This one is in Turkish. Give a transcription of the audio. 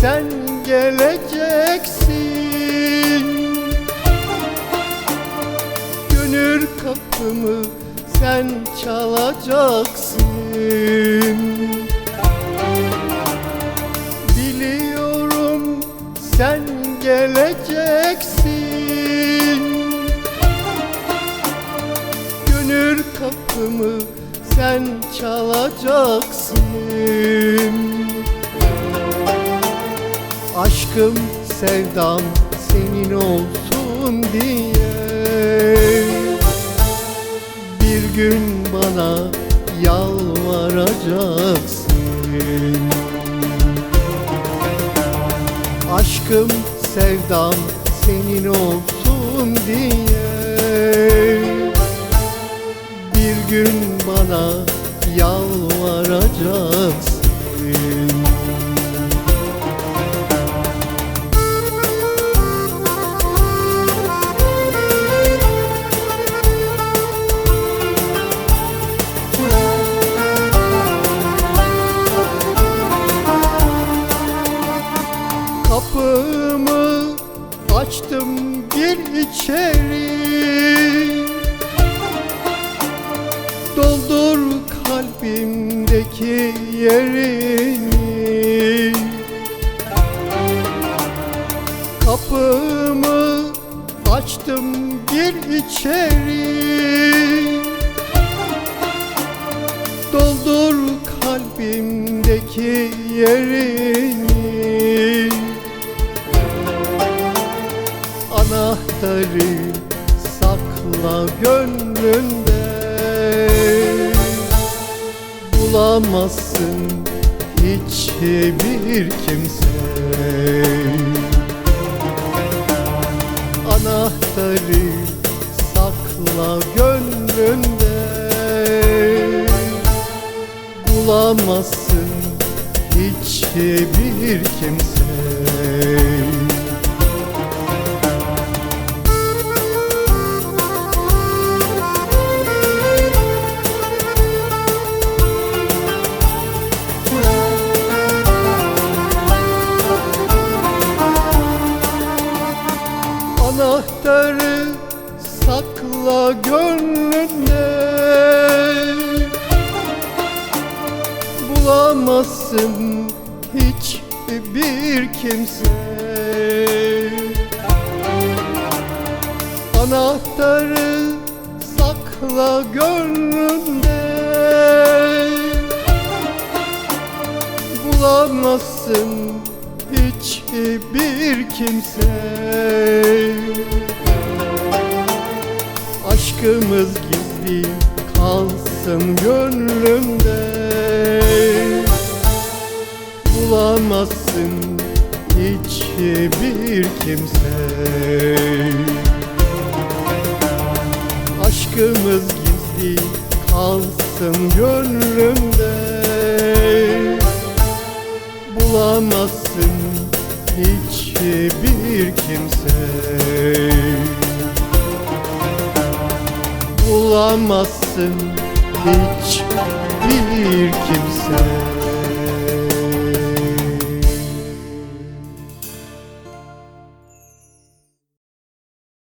sen geleceksin. Gönül kapımı sen çalacaksın. Biliyorum sen geleceksin. Gönül kapımı sen çalacaksın Aşkım sevdam senin olsun diye. Bir gün bana yalvaracaksın. Aşkım sevdam senin olsun diye. Bir gün bana yalvaracaksın Kapımı açtım gir içeri. Doldur kalbimdeki yerini Kapımı açtım gir içeri. Doldur kalbimdeki yerini Anahtarı sakla gönlünde. Bulamazsın hiçbir kimse. Anahtarı sakla gönlünde. Bulamazsın hiçbir kimse sakla gönlünde. Bulamazsın hiçbir kimse. Anahtarı sakla gönlünde. Bulamazsın hiçbir kimse Aşkımız gizli kalsın gönlümde. Bulamazsın hiçbir kimse. Aşkımız gizli kalsın gönlümde. Bulamazsın hiçbir kimse Bulamazsın hiçbir kimse